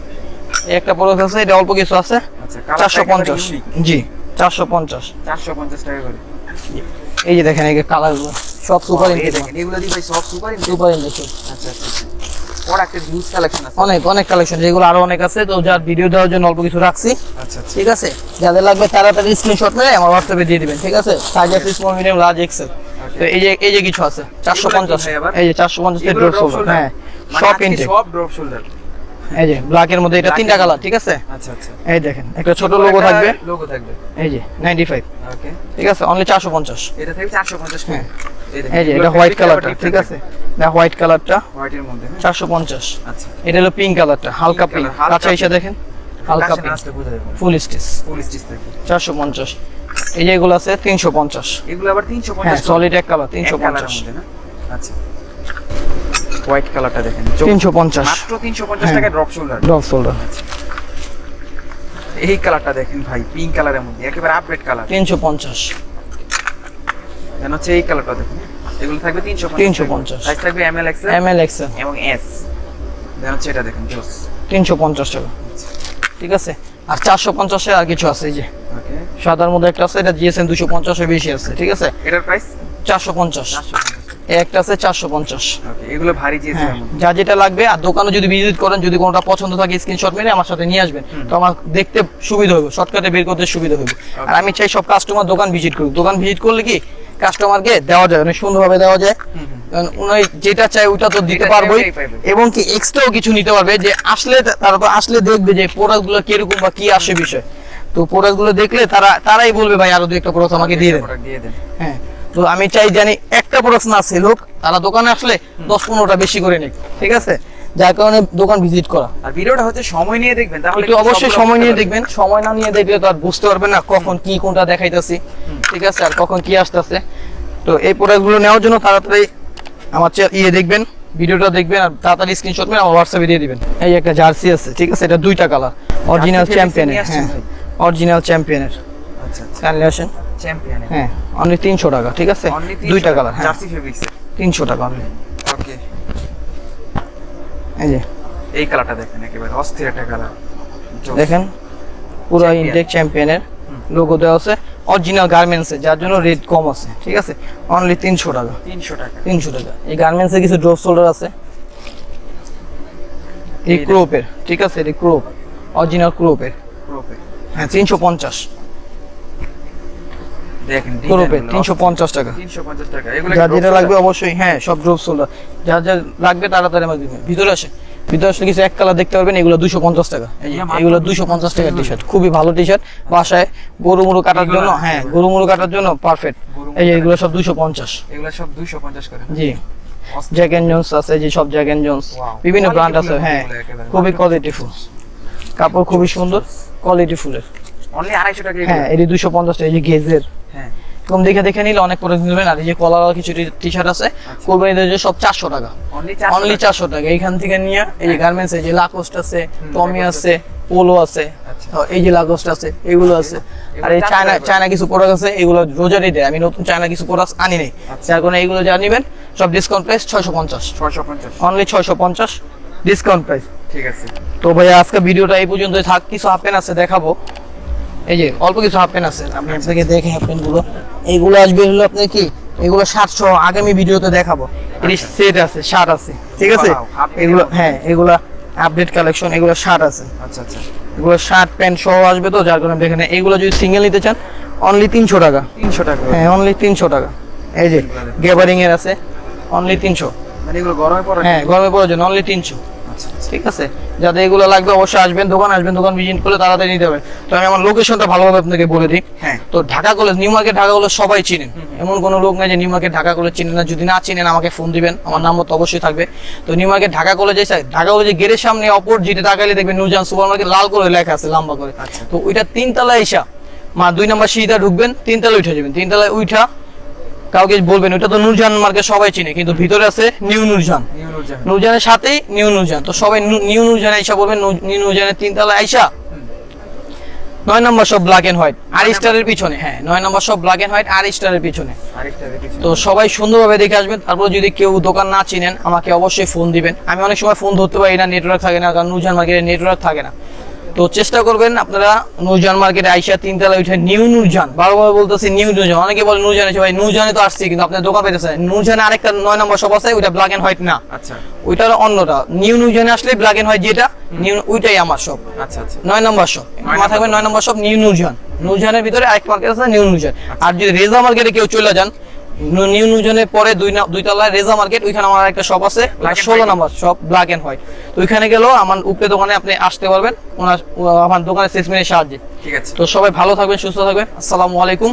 S1: একটা প্রোডাক্ট আছে এটা অল্প কিছু আছে।
S2: আচ্ছা
S1: চারশো পঞ্চাশ। জি চারশো পঞ্চাশ।
S2: চারশো পঞ্চাশ টাকা করে।
S1: এই যে দেখেন এই কালারগুলো সব সুপার
S2: এগুলো দিয়ে ভাই সব সুপার
S1: সুপার ইনটেক
S2: আচ্ছা আচ্ছা আছে।
S1: অনেক অনেক কালেকশন যেগুলো আরও অনেক আছে। তো যার ভিডিও দেওয়ার জন্য অল্প কিছু রাখছি।
S2: আচ্ছা আচ্ছা।
S1: ঠিক আছে? যাদের লাগবে তাড়াতাড়ি স্ক্রিনশট মেরে আমার হোয়াটসঅ্যাপে দিয়ে দিবেন ঠিক আছে? সাইজ আছে স্মল মিডিয়াম লার্জ এক্সেল তো এই যে এই যে কিছু আছে চারশো পঞ্চাশ।
S2: ভাই আবার?
S1: এই যে ড্রপ
S2: shoulder?
S1: হ্যাঁ
S2: মানে
S1: সব ইনটেক
S2: সব ড্রপ শোল্ডার
S1: এই যে ব্ল্যাকের মধ্যে এটা তিনটা কালার ঠিক আছে?
S2: আচ্ছা আচ্ছা।
S1: এই দেখেন একটা ছোট লোগো থাকবে।
S2: লোগো থাকবে।
S1: এই যে নাইনটি ফাইভ
S2: ওকে
S1: ঠিক আছে অনলি চারশো পঞ্চাশ।
S2: এটা থাকবে চারশো পঞ্চাশ
S1: হ্যাঁ।
S2: এই
S1: যে এটা হোয়াইট কালারটা ঠিক আছে? এটা হোয়াইট কালারটা
S2: হোয়াইটের মধ্যে হ্যাঁ?
S1: চারশো পঞ্চাশ।
S2: আচ্ছা।
S1: এটা হলো পিঙ্ক কালারটা হালকা পিঙ্ক এসে
S2: pink।
S1: দেখেন। হালকা
S2: কাছে না
S1: পিঙ্ক
S2: আসলে বোঝা যাবে।
S1: ফুল স্টিচ
S2: ফুল স্টিচ
S1: চারশো পঞ্চাশ। এই যে এগুলো আছে তিনশো পঞ্চাশ।
S2: এগুলো আবার তিনশো
S1: হ্যাঁ
S2: পঞ্চাশ
S1: সলিড এক কালার তিনশো পঞ্চাশ।
S2: আচ্ছা। হোয়াইট কালারটা দেখেন।
S1: তিনশো পঞ্চাশ।
S2: মাত্র তিনশো পঞ্চাশ
S1: হ্যাঁ।
S2: টাকা ড্রপ শোল্ডার
S1: ড্রপ শোল্ডার
S2: এই কালারটা দেখেন ভাই পিঙ্ক কালারের মধ্যে একেবারে আপডেট কালার
S1: তিনশো পঞ্চাশ।
S2: দেন হচ্ছে এই কালারটা দেখুন। এগুলো থাকবে তিনশো
S1: 350
S2: সাইজ থাকবে M L X
S1: M L XL
S2: এবং এস দেন হচ্ছে এটা দেখুন জোস
S1: তিনশো পঞ্চাশ টাকা। ঠিক আছে? আর চারশো পঞ্চাশে আর কিছু আছে এই যে। সাদার মধ্যে একটা আছে এটা জিএসএম দুশো পঞ্চাশের বেশি আছে ঠিক আছে?
S2: এটার প্রাইস
S1: চারশো পঞ্চাশ। একটা আছে চারশো পঞ্চাশ।
S2: এগুলো ভারী
S1: হ্যাঁ যা যেটা লাগবে আর দোকানে যদি ভিজিট করেন যদি কোনোটা পছন্দ থাকে স্ক্রিনশট মেরে আমার সাথে নিয়ে আসবেন। তো আমার দেখতে সুবিধা হবে শর্টকাটে বের করতে সুবিধা হবে আর আমি চাই সব কাস্টমার দোকান ভিজিট করুক। দোকান ভিজিট করলে কি কাস্টমারকে দেওয়া যায় অনেক সুন্দরভাবে দেওয়া যায়। উনি যেটা চাই ওইটা তো দিতে পারবোই। এবং কি এক্সট্রাও কিছু নিতে পারবে যে আসলে তারা তো আসলে দেখবে যে প্রোডাক্টগুলো কীরকম বা কি আসে বিষয়। তো প্রোডাক্টগুলো দেখলে তারা তারাই বলবে ভাই আরও দু একটা প্রোডাক্ট আমাকে দিয়ে দেন।
S2: দিয়ে দেন।
S1: হ্যাঁ। তো আমি চাই জানি একটা প্রোডাক্ট না সেল হোক তারা দোকানে আসলে দশ পনেরোটা বেশি করে নিক। ঠিক আছে? যার কারণে দোকান ভিজিট করা।
S2: আর ভিডিওটা হচ্ছে সময় নিয়ে দেখবেন তাহলে
S1: একটু অবশ্যই সময় নিয়ে দেখবেন। সময় না নিয়ে দেখলে তো আর বুঝতে পারবেন না কখন কি কোনটা দেখাইতেছি। ঠিক আছে আর কখন কি আসতেছে। তো এই প্রোডাক্টগুলো নেওয়ার জন্য তাড়াতাড়ি আমার ইয়ে দেখবেন ভিডিওটা দেখবেন আর তাড়াতাড়ি স্ক্রিনশট মেরে আমার হোয়াটসঅ্যাপে দিয়ে দিবেন। এই একটা জার্সি আছে ঠিক আছে এটা দুইটা কালার অরিজিনাল চ্যাম্পিয়নের হ্যাঁ। অরিজিনাল চ্যাম্পিয়নের।
S2: আচ্ছা আচ্ছা।
S1: কাইন্ডলি আসেন।
S2: চ্যাম্পিয়ন
S1: হ্যাঁ অনলি তিনশো টাকা ঠিক আছে? দুইটা কালার হ্যাঁ।
S2: জার্সি ফেব্রিক্স
S1: তিনশো টাকা। Only
S2: okay.
S1: এই যে।
S2: এই কালারটা দেখেন একেবারে অস্থির একটা কালার।
S1: দেখেন পুরো. ইনটেক চ্যাম্পিয়নের লোগো দেওয়া আছে অরিজিনাল গার্মেন্টস যার জন্য রেট কম আছে ঠিক আছে? অনলি তিনশো টাকা।
S2: তিনশো টাকা।
S1: তিনশো টাকা। এই গার্মেন্টস কিছু ড্রপ শোল্ডার আছে। এই ক্রোপের ঠিক আছে? এই ক্রোপ অরিজিনাল ক্রোপের
S2: প্রোপে
S1: হ্যাঁ তিনশো পঞ্চাশ।
S2: দেখেন
S1: টাকা।
S2: এগুলো
S1: যেটা লাগবে অবশ্যই হ্যাঁ সব ড্রপ শোল্ডার যার যা লাগবে তাড়াতাড়ি আমাকে দিবেন। ভিতরে আসে ভিতরে আসলে কিছু এক কালার দেখতে পারবেন এগুলো দুশো পঞ্চাশ টাকা। যে, এগুলো দুশো পঞ্চাশ টাকা। টি শার্ট খুবই ভালো টি শার্ট বাসায় গরু মুরু কাটার জন্য হ্যাঁ গরু মুরু কাটার জন্য পারফেক্ট এই যে এগুলো সব দুশো পঞ্চাশ।
S2: এগুলো সব দুইশো পঞ্চাশ করে।
S1: জি। জ্যাক এন্ড জোন্স আছে যে সব জ্যাক এন্ড জোন্স বিভিন্ন ব্র্যান্ড আছে হ্যাঁ। খুবই কোয়ালিটি ফুল। কাপড় খুবই সুন্দর কোয়ালিটি ফুলের।
S2: অনলি আড়াইশো টাকা
S1: হ্যাঁ এটি দুশো পঞ্চাশ টাকা এই যে গেজের।
S2: হ্যাঁ।
S1: কম দেখে দেখে নিলে অনেক প্রোডাক্ট নেবেন। আর এই যে কলার কিছু টি শার্ট আছে কোরবানিদের জন্য সব চারশো টাকা।
S2: অনলি
S1: চারশো টাকা। এইখান থেকে নিয়ে এই যে গার্মেন্টস এই যে লাকোস্ট আছে টমি আছে। পোলো আছে
S2: আচ্ছা।
S1: এই যে লাকোস্ট আছে এগুলো আছে। আর এই চায়না চায়না কিছু প্রোডাক্ট আছে এগুলো রোজারই দেয়। আমি নতুন চায়না কিছু প্রোডাক্ট আনি নাই
S2: আচ্ছা।
S1: যার কারণে এইগুলো যা নেবেন সব ডিসকাউন্ট প্রাইস ছয়শো পঞ্চাশ।
S2: ছয়শো পঞ্চাশ।
S1: অনলি ছয়শো পঞ্চাশ ডিসকাউন্ট প্রাইস
S2: ঠিক আছে।
S1: তো ভাইয়া আজকে ভিডিওটা এই পর্যন্তই থাক। কিছু হাফ প্যান্ট আছে দেখাবো। এই যে অল্প কিছু হাফ প্যান্ট আছে আমি আপনাকে দেখে হাফ প্যান্টগুলো। এইগুলো আসবে হলো আপনি কি? এগুলো সাতশো আগামী ভিডিওতে দেখাবো। সেট আছে শার্ট আছে। ঠিক আছে? এগুলো হ্যাঁ এগুলো আপডেট কালেকশন এগুলো শার্ট আছে।
S2: আচ্ছা আচ্ছা।
S1: এগুলো শার্ট প্যান্ট সহ আসবে তো যার কারণে দেখেন এগুলো যদি সিঙ্গেল নিতে চান অনলি তিনশো টাকা।
S2: তিনশো টাকা।
S1: হ্যাঁ অনলি তিনশো টাকা। এই যে গ্যাবারিং এর আছে অনলি তিনশো।
S2: মানে এগুলো গরমে পড়ে
S1: হ্যাঁ গরমে পড়ার জন্য অনলি তিনশো।
S2: আচ্ছা আচ্ছা।
S1: ঠিক আছে? যাদের এগুলো লাগবে অবশ্যই আসবেন দোকান আসবেন দোকান ভিজিট করলে তাড়াতাড়ি নিতে হবে। তো আমি আমার লোকেশনটা ভালোভাবে আপনাকে বলে দিই।
S2: হ্যাঁ।
S1: তো Dhaka College New Market Dhaka College সবাই চিনেন। এমন কোনো লোক নাই যে নিউ মার্কেট ঢাকা কলেজ চিনেন না। যদি না চিনেন আমাকে ফোন দিবেন। আমার নাম্বার তো অবশ্যই থাকবে। তো নিউ মার্কেট ঢাকা কলেজে ঢাকা কলেজে গেটের সামনে অপর যেটা তাকাইলে দেখবেন নুরজান সুপার মার্কেট লাল করে লেখা আছে লম্বা করে।
S2: আচ্ছা।
S1: তো ওইটা তিনতলা এসা। মা দুই নাম্বার সিঁড়িটা ঢুকবেন তিনতলা উঠে যাবেন। তিনতলায় উঠা কাউকে বলবেন ওইটা তো নূরজাহান মার্কেট সবাই চিনে কিন্তু ভিতরে আছে নিউ নুরজাহান। নূরজাহানের সাথেই নিউ নূরজাহান। তো সবাই নিউ নূরজাহান আইসা বলবেন নিউ নূরজাহানের তিনতলা আইসা। নয় নম্বর সব ব্ল্যাক এন্ড হোয়াইট আর স্টারের পিছনে হ্যাঁ নয় নম্বর সব ব্ল্যাক এন্ড হোয়াইট আর স্টারের পিছনে। তো সবাই সুন্দরভাবে দেখে আসবেন। তারপর যদি কেউ দোকান না চিনেন আমাকে অবশ্যই ফোন দিবেন। আমি অনেক সময় ফোন ধরতে পারি না নেটওয়ার্ক থাকে না কারণ নুরজান মার্কেটে নেটওয়ার্ক থাকে না। তো চেষ্টা করবেন আপনারা নুরজান মার্কেটে আইসা তিনতলা উঠে নিউ নুরজান বারবার বলতেছি নিউ নুরজান অনেকে বলে নুরজান ভাই নুরজানে তো আসছি কিন্তু আপনার দোকান পেতেছে নুরজানে আরেকটা নয় নম্বর শপ আছে ওইটা ব্ল্যাক এন্ড হোয়াইট না।
S2: আচ্ছা।
S1: ওইটা অন্যটা। নিউ নুরজানে আসলে ব্ল্যাক এন্ড হোয়াইট যেটা নিউ ওইটাই আমার শপ
S2: আচ্ছা আচ্ছা।
S1: নয় নম্বর শপ মা থাকবে নয় নম্বর শপ নিউ নুরজান নুরজানের ভিতরে আরেক মার্কেট আছে নিউ নুরজান আর যদি রেজা মার্কেটে কেউ চলে যান নিউ নিউজনের পরে দুই দুই তলায় রেজা মার্কেট ওইখানে আমার একটা শপ আছে। ষোলো
S2: নাম্বার
S1: নম্বর শপ ব্ল্যাক এন্ড হোয়াইট তো ওইখানে গেলেও আমার উপরে দোকানে আপনি আসতে পারবেন। ওনার আমার দোকানের সেলসম্যানের সাহায্যে।
S2: ঠিক আছে।
S1: তো সবাই ভালো থাকবেন সুস্থ থাকবেন। আসসালামু আলাইকুম।